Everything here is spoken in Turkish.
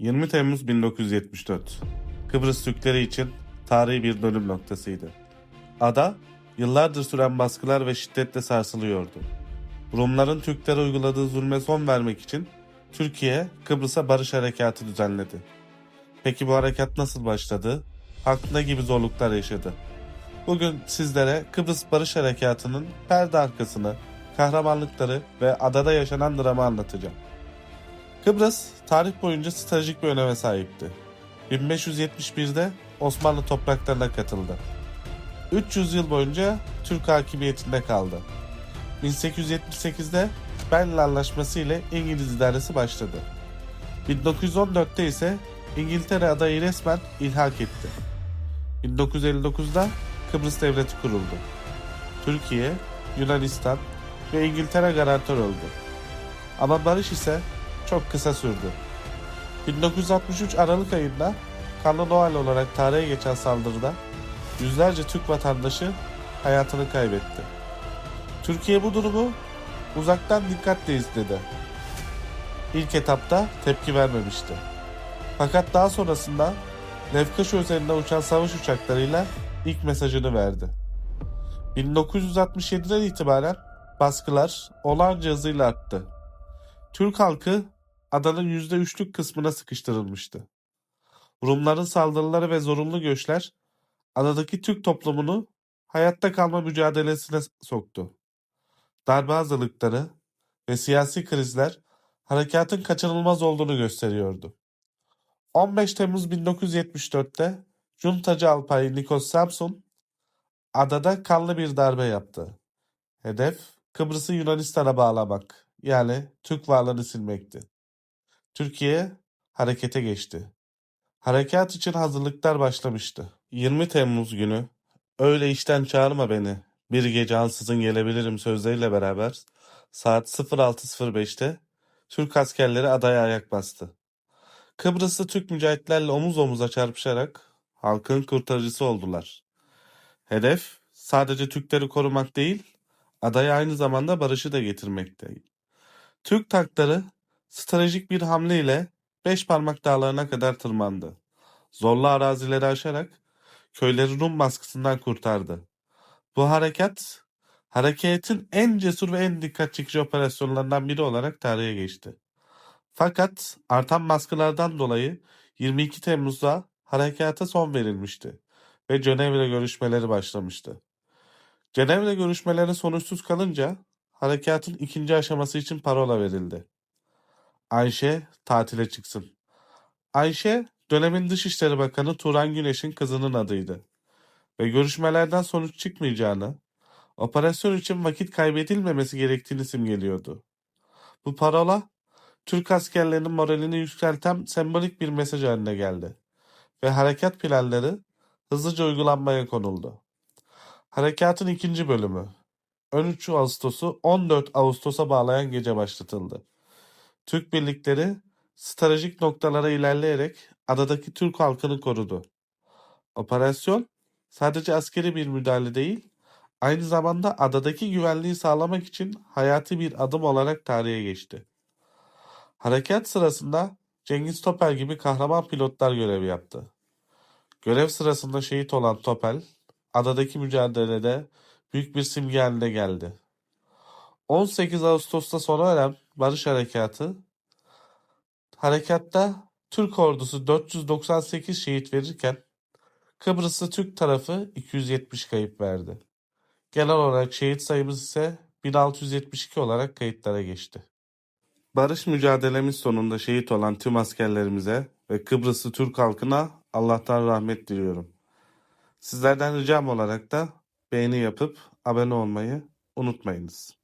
20 Temmuz 1974. Kıbrıs Türkleri için tarihi bir dönüm noktasıydı. Ada, yıllardır süren baskılar ve şiddetle sarsılıyordu. Rumların Türklere uyguladığı zulme son vermek için Türkiye, Kıbrıs'a barış harekatı düzenledi. Peki bu harekat nasıl başladı? Haklı ne gibi zorluklar yaşadı? Bugün sizlere Kıbrıs Barış Harekatı'nın perde arkasını, kahramanlıkları ve adada yaşanan dramı anlatacağım. Kıbrıs tarih boyunca stratejik bir öneme sahipti. 1571'de Osmanlı topraklarına katıldı. 300 yıl boyunca Türk hakimiyetinde kaldı. 1878'de Berlin Anlaşması ile İngiliz idaresi başladı. 1914'te ise İngiltere adayı resmen ilhak etti. 1959'da Kıbrıs Devleti kuruldu. Türkiye, Yunanistan ve İngiltere garantör oldu. Ama barış ise çok kısa sürdü. 1963 Aralık ayında kanlı Noel olarak tarihe geçen saldırıda yüzlerce Türk vatandaşı hayatını kaybetti. Türkiye bu durumu uzaktan dikkatle izledi. İlk etapta tepki vermemişti. Fakat daha sonrasında Lefkoşa üzerinden uçan savaş uçaklarıyla ilk mesajını verdi. 1967'den itibaren baskılar olağanca hızıyla arttı. Türk halkı adanın %3'lük kısmına sıkıştırılmıştı. Rumların saldırıları ve zorunlu göçler adadaki Türk toplumunu hayatta kalma mücadelesine soktu. Darbe hazırlıkları ve siyasi krizler harekatın kaçınılmaz olduğunu gösteriyordu. 15 Temmuz 1974'te Cuntacı Alpay Nikos Samsun adada kanlı bir darbe yaptı. Hedef Kıbrıs'ı Yunanistan'a bağlamak yani Türk varlığını silmekti. Türkiye harekete geçti. Harekat için hazırlıklar başlamıştı. 20 Temmuz günü öyle işten çağırma beni bir gece ansızın gelebilirim sözleriyle beraber saat 06.05'te Türk askerleri adaya ayak bastı. Kıbrıslı Türk mücahitlerle omuz omuza çarpışarak halkın kurtarıcısı oldular. Hedef sadece Türkleri korumak değil, adaya aynı zamanda barışı da getirmekte. Türk tankları stratejik bir hamleyle beş parmak dağlarına kadar tırmandı. Zorlu arazileri aşarak köyleri Rum baskısından kurtardı. Bu harekat, hareketin en cesur ve en dikkat çekici operasyonlarından biri olarak tarihe geçti. Fakat artan baskılardan dolayı 22 Temmuz'da harekata son verilmişti ve Cenevre görüşmeleri başlamıştı. Cenevre görüşmeleri sonuçsuz kalınca harekatın ikinci aşaması için parola verildi. Ayşe tatile çıksın. Ayşe dönemin Dışişleri Bakanı Turan Güneş'in kızının adıydı ve görüşmelerden sonuç çıkmayacağını, operasyon için vakit kaybedilmemesi gerektiğini simgeliyordu. Bu parola Türk askerlerinin moralini yükselten sembolik bir mesaj haline geldi ve harekat planları hızlıca uygulanmaya konuldu. Harekatın ikinci bölümü 13 Ağustos'u 14 Ağustos'a bağlayan gece başlatıldı. Türk birlikleri stratejik noktalara ilerleyerek adadaki Türk halkını korudu. Operasyon sadece askeri bir müdahale değil, aynı zamanda adadaki güvenliği sağlamak için hayati bir adım olarak tarihe geçti. Harekat sırasında Cengiz Topel gibi kahraman pilotlar görev yaptı. Görev sırasında şehit olan Topel, adadaki mücadelede büyük bir simge haline geldi. 18 Ağustos'ta sona eren Barış Harekatı, harekatta Türk ordusu 498 şehit verirken Kıbrıs'ta Türk tarafı 270 kayıp verdi. Genel olarak şehit sayımız ise 1672 olarak kayıtlara geçti. Barış mücadelemiz sonunda şehit olan tüm askerlerimize ve Kıbrıslı Türk halkına Allah'tan rahmet diliyorum. Sizlerden ricam olarak da beğeni yapıp abone olmayı unutmayınız.